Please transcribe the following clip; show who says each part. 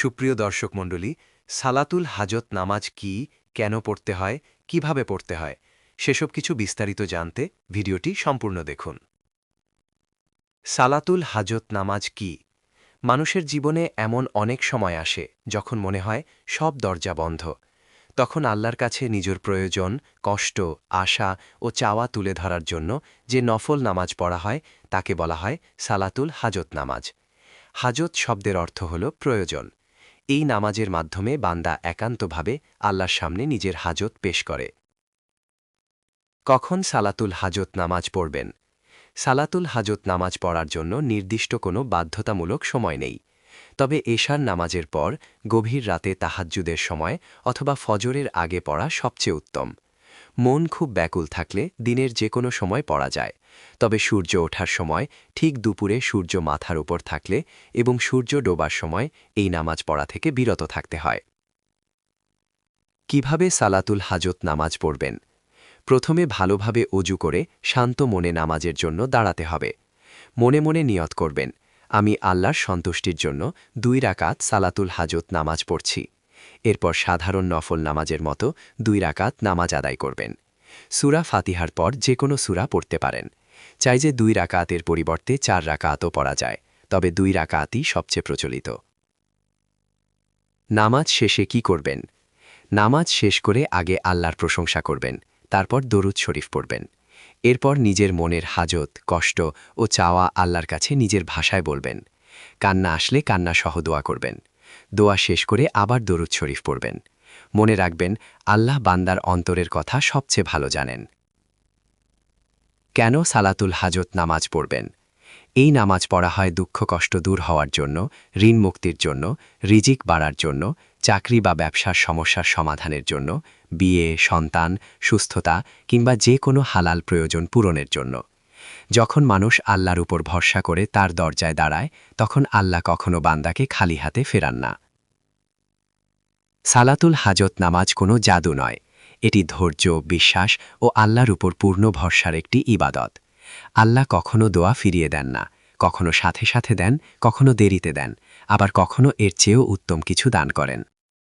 Speaker 1: সুপ্রিয় দর্শক মণ্ডলী, সালাতুল হাজত নামাজ কি, কেন পড়তে হয়, কীভাবে পড়তে হয়, সেসব কিছু বিস্তারিত জানতে ভিডিওটি সম্পূর্ণ দেখুন। সালাতুল হাজত নামাজ কি? মানুষের জীবনে এমন অনেক সময় আসে যখন মনে হয় সব দরজা বন্ধ। তখন আল্লাহর কাছে নিজের প্রয়োজন, কষ্ট, আশা ও চাওয়া তুলে ধরার জন্য যে নফল নামাজ পড়া হয়, তাকে বলা হয় সালাতুল হাজত নামাজ। হাজত শব্দের অর্থ হল প্রয়োজন। এই নামাজের মাধ্যমে বান্দা একান্তভাবে আল্লাহর সামনে নিজের হাজত পেশ করে। কখন সালাতুল হাজত নামাজ পড়বেন? সালাতুল হাজত নামাজ পড়ার জন্য নির্দিষ্ট কোনো বাধ্যতামূলক সময় নেই। তবে এশার নামাজের পর গভীর রাতে তাহাজ্জুদের সময় অথবা ফজরের আগে পড়া সবচেয়ে উত্তম। মন খুব ব্যাকুল থাকলে দিনের যে কোনো সময় পড়া যায়। তবে সূর্য ওঠার সময় ঠিক দুপুরে সূর্য মাথার উপর থাকলে এবং সূর্য ডোবার সময় এই নামাজ পড়া থেকে বিরত থাকতে হয়। কীভাবে সালাতুল হাজত নামাজ পড়বেন? প্রথমে ভালোভাবে অজু করে শান্ত মনে নামাজের জন্য দাঁড়াতে হবে। মনে মনে নিয়ত করবেন, আমি আল্লাহর সন্তুষ্টির জন্য দুই রাকাত সালাতুল হাজত নামাজ পড়ছি। এরপর সাধারণ নফল নামাজের মতো দুই রাকাত নামাজ আদায় করবেন। সুরা ফাতিহার পর যে কোনো সুরা পড়তে পারেন। চাই যে দুই রাকাতের পরিবর্তে চার রাকাতও পড়া যায়, তবে দুই রাকাতই সবচেয়ে প্রচলিত। নামাজ শেষে কি করবেন? নামাজ শেষ করে আগে আল্লাহর প্রশংসা করবেন, তারপর দরুদ শরীফ পড়বেন। এরপর নিজের মনের হাজত, কষ্ট ও চাওয়া আল্লাহর কাছে নিজের ভাষায় বলবেন। কান্না আসলে কান্না সহ দোয়া করবেন। দোয়া শেষ করে আবার দরুদ শরীফ পড়বেন। মনে রাখবেন, আল্লাহ বান্দার অন্তরের কথা সবচেয়ে ভালো জানেন। কেন সালাতুল হাজত নামাজ পড়বেন? এই নামাজ পড়া হয় দুঃখ কষ্ট দূর হওয়ার জন্য, ঋণ মুক্তির জন্য, রিজিক বাড়ার জন্য, চাকরি বা ব্যবসার সমস্যার সমাধানের জন্য, বিয়ে, সন্তান, সুস্থতা কিংবা যে কোনো হালাল প্রয়োজন পূরণের জন্য। যখন মানুষ আল্লাহর উপর ভরসা করে তার দরজায় দাঁড়ায়, তখন আল্লাহ কখনো বান্দাকে খালি হাতে ফেরান না। সালাতুল হাজত নামাজ কোনো জাদু নয়। এটি ধৈর্য, বিশ্বাস ও আল্লাহর উপর পূর্ণ ভরসার একটি ইবাদত। আল্লাহ কখনো দোয়া ফিরিয়ে দেন না, কখনো সাথে সাথে দেন, কখনো দেরিতে দেন, আবার কখনো এর চেয়েও উত্তম কিছু দান করেন।